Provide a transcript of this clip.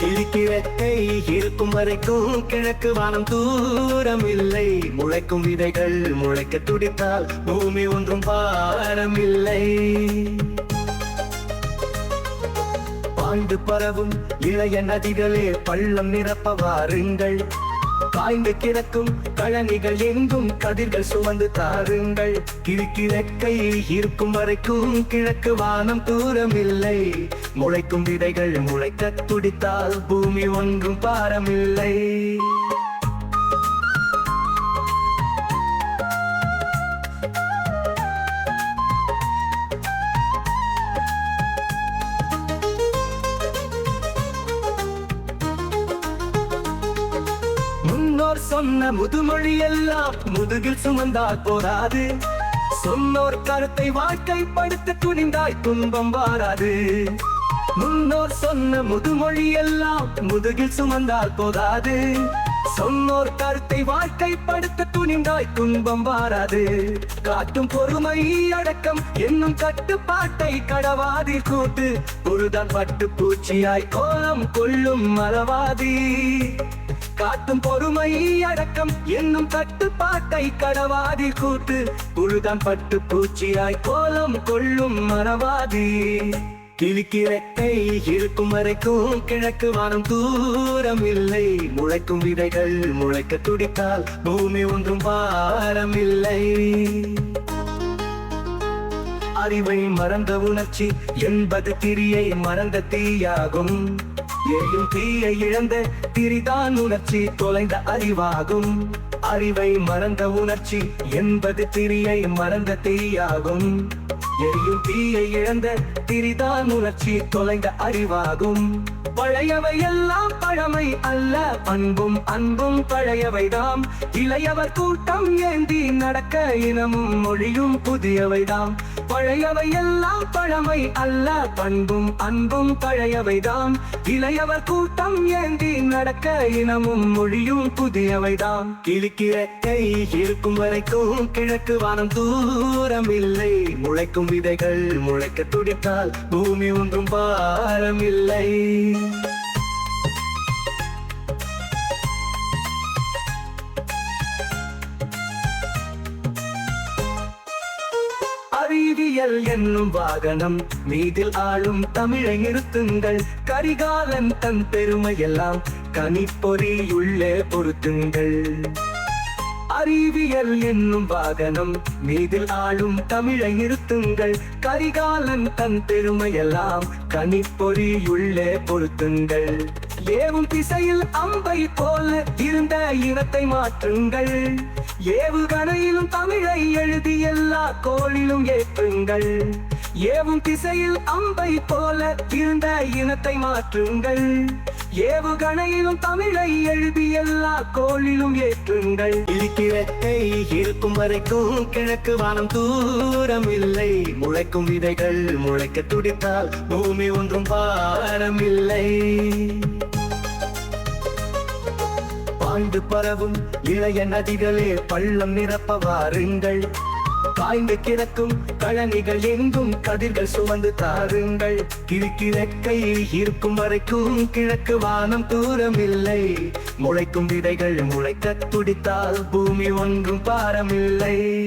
கிழக்கை இருக்கும் வரைக்கும் கிழக்கு வானம் தூரம் இல்லை முளைக்கும் விதைகள் முளைக்க துடித்தால் பூமி ஒன்றும் பாரம் இல்லை பாய்ந்து பரவும் இளைய நதிகளே பள்ளம் நிரப்ப வாருங்கள். காய்ந்து கிடக்கும் கழனிகள் எங்கும் கதிர்கள் சுமந்து தாருங்கள். கிழக்கிழக்கை இருக்கும் வரைக்கும் கிழக்கு வானம் தூரம் இல்லை முளைக்கும் விதைகள் முளைக்க துடித்தால் பூமி ஒன்றும் பாரமில்லை. முன்னோர் சொன்ன முதுமொழி எல்லாம் முதுகில் சுமந்தால் போராது சொன்னோர் கருத்தை வாழ்க்கைப்படுத்த துணிந்தாய் துன்பம் வாராது. முன்னோர் சொன்ன முதுமொழி எல்லாம் முதுகில் சுமந்தால் போதாது. சொன்னோர் கருத்தை வாழ்க்கைப்படுத்த துணிந்தாய் துன்பம் வாராது. காட்டும் பொறுமை அடக்கம் என்னும் கட்டுப்பாட்டை கடவாதி கூட்டு. பொழுதான் பட்டு பூச்சியாய் கோலம் கொள்ளும் மறவாதி காட்டும் பொறுமை அடக்கம் என்னும் கட்டுப்பாட்டை கடவாதி கூட்டு புழுதான் பட்டு பூச்சியாய் கோலம் கொள்ளும் மறவாதி கிழிக்கிறக்கை இருக்கும் வரைக்கும் கிழக்கு வானம் தூரம் இல்லை முளைக்கும் விதைகள் முளைக்க துடித்தால் பூமி ஒன்றும் பாரம் இல்லை அறிவை மறந்த உணர்ச்சி என்பது திரியை மறந்த தீயாகும். ஏயும் தீயை இழந்த திரிதான் உணர்ச்சி தொலைந்த அறிவாகும். அறிவை மறந்த உணர்ச்சி என்பது திரியை மறந்த தீயாகும். எரியும் தீயை இழந்த திரிதான் உணர்ச்சி தொலைந்த அறிவாகும். பழையவை எல்லாம் பழமை அல்ல அன்பும் அன்பும் பழையவைதாம். இளையவர் கூட்டம் ஏந்தி நடக்க இனமும் மொழியும் புதியவைதாம். பழையவை எல்லாம் பழமை அல்ல. பண்பும் அன்பும் பழையவைதான் இளையவர் கூட்டம் ஏந்தி நடக்க இனமும் மொழியும் புதியவைதான் புதியவைதாம் கிழிக்கிறக்கை இருக்கும் வரைக்கும் கிழக்கு வானம் தூரம் இல்லை முளைக்கும் விதைகள் முளைக்க துடித்தால் பூமி ஒன்றும் பாரம் இல்லை அறிவியல் என்னும் வாகனம் மீதில் ஆளும் தமிழை நிறுத்துங்கள். கரிகாலன் தன் பெருமையெல்லாம் கனிப்பொறியுள்ளே பொருத்துங்கள். அறிவியல் என்னும் வாகனம் மீதில் ஆளும் தமிழை நிறுத்துங்கள். கரிகாலன் தன் பெருமையெல்லாம் கனிப்பொறியுள்ளே பொருத்துங்கள். ஏவும் திசையில் அம்பை போல இருந்த இனத்தை மாற்றுங்கள். ஏவுகணையிலும் தமிழை எழுதி எல்லா கோளிலும் ஏற்றுங்கள். ஏவும் திசையில் அம்பை போல இருந்த இனத்தை மாற்றுங்கள். ஏவுகணையிலும் தமிழை எழுதி எல்லா கோளிலும் ஏற்றுங்கள். இழிக்கிழக்கை இருக்கும் வரைக்கும் கிழக்கு வானம் தூரம் இல்லை. முளைக்கும் விதைகள் முளைக்க துடித்தால் பூமி ஒன்றும் பாரம் இல்லை ஆண்டு பரவும் இளைய நதிகளே பள்ளம் நிரப்ப வாருங்கள் காய்ந்து கிடக்கும் கழனிகள் எங்கும் கதிர்கள் சுமந்து தாருங்கள். கிழக்கிழக்கை இருக்கும் வரைக்கும் கிழக்கு வானம் தூரமில்லை. முளைக்கும் விதைகள் முளைக்க துடித்தால் பூமி ஒன்றும் பாரமில்லை.